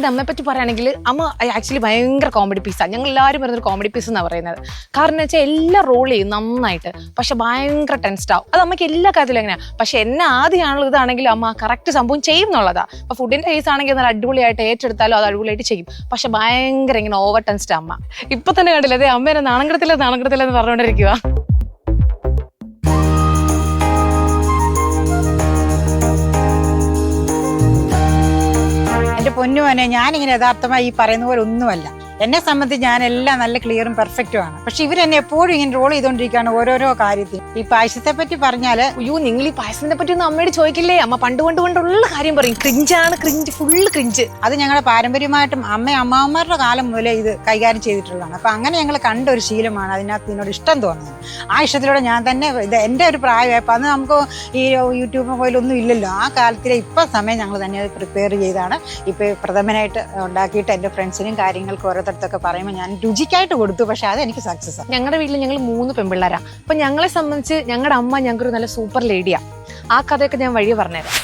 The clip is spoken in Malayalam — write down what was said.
എന്റെ അമ്മയെ പറ്റി പറയുകയാണെങ്കിൽ അമ്മ ആക്ച്വലി ഭയങ്കര കോമഡി പീസാണ് ഞങ്ങൾ എല്ലാവരും പറയുന്നൊരു കോമഡി പീസ് എന്നാണ് പറയുന്നത്. കാരണം വെച്ചാൽ എല്ലാം റോൾ ചെയ്യും നന്നായിട്ട്. പക്ഷെ ഭയങ്കര ടെൻസ്ഡ് ആവും. അത് അമ്മയ്ക്ക് എല്ലാ കാര്യത്തിലും എങ്ങനെയാണ് പക്ഷെ എന്നെ ആദ്യമാണുള്ള ഇതാണെങ്കിൽ അമ്മ കറക്റ്റ് സംഭവം ചെയ്യും എന്നുള്ളതാണ് അപ്പോൾ ഫുഡിന്റെ കേസ് ആണെങ്കിൽ നല്ല അടിപൊളിയായിട്ട് ഏറ്റെടുത്താലും അത് അടിപൊളിയായിട്ട് ചെയ്യും. പക്ഷെ ഭയങ്കര ഇങ്ങനെ ഓവർ ടെൻസ്ഡ് അമ്മ. ഇപ്പം തന്നെ കണ്ടില്ല അതെ അമ്മ എന്നെ നാണങ്കടത്തില്ല നാണങ്കടത്തില്ല എന്ന് പറഞ്ഞുകൊണ്ടിരിക്കുക എന്റെ പൊന്നുമോനെ ഞാനിങ്ങനെ യഥാർത്ഥമായി ഈ പറയുന്ന പോലെ ഒന്നുമല്ല. എന്നെ സംബന്ധിച്ച് ഞാൻ എല്ലാം നല്ല ക്ലിയറും പെർഫെക്റ്റും ആണ്. പക്ഷെ ഇവരെന്നെ എപ്പോഴും ഇങ്ങനെ റോൾ ചെയ്തുകൊണ്ടിരിക്കുകയാണ് ഓരോരോ കാര്യത്തിൽ ഈ പായസത്തെ പറ്റി പറഞ്ഞാൽ അയ്യോ നിങ്ങൾ ഈ പായസത്തിനെ പറ്റി ഒന്നും അമ്മയോട് ചോദിക്കില്ലേ? അമ്മ പണ്ട് കൊണ്ട് കൊണ്ടുള്ള കാര്യം പറയും. ക്രിഞ്ചാണ് ക്രിഞ്ച് ഫുള്ള് ക്രിഞ്ച് അത് ഞങ്ങളുടെ പാരമ്പര്യമായിട്ടും അമ്മ അമ്മാവന്മാരുടെ കാലം മുതലേ ഇത് കൈകാര്യം ചെയ്തിട്ടുള്ളതാണ്. അപ്പൊ അങ്ങനെ ഞങ്ങൾ കണ്ട ഒരു ശീലമാണ് അതിനകത്ത് ഇതിനോട് ഇഷ്ടം തോന്നുന്നത്. ആ ഇഷ്ടത്തിലൂടെ ഞാൻ തന്നെ ഇത് എന്റെ ഒരു പ്രായമായപ്പോൾ അന്ന് നമുക്ക് ഈ യൂട്യൂബ് പോലൊന്നും ഇല്ലല്ലോ. ആ കാലത്തിലെ ഇപ്പം സമയം ഞങ്ങൾ തന്നെ പ്രിപ്പയർ ചെയ്താണ്. ഇപ്പൊ പ്രഥമനായിട്ട് ഉണ്ടാക്കിയിട്ട് എന്റെ ഫ്രണ്ട്സിനും കാര്യങ്ങൾക്കും അടുത്തടുത്തൊക്കെ പറയുമ്പോൾ ഞാൻ രുചിക്കായിട്ട് കൊടുത്തു പക്ഷെ അത് എനിക്ക് സക്സസ് ആണ് ഞങ്ങളുടെ വീട്ടിൽ ഞങ്ങൾ മൂന്ന് പെൺപിള്ളേരാണ് അപ്പൊ ഞങ്ങളെ സംബന്ധിച്ച് ഞങ്ങളുടെ അമ്മ ഞങ്ങൾക്കൊരു നല്ല സൂപ്പർ ലേഡിയാണ് ആ. കഥയൊക്കെ ഞാൻ വഴി പറഞ്ഞുതരാം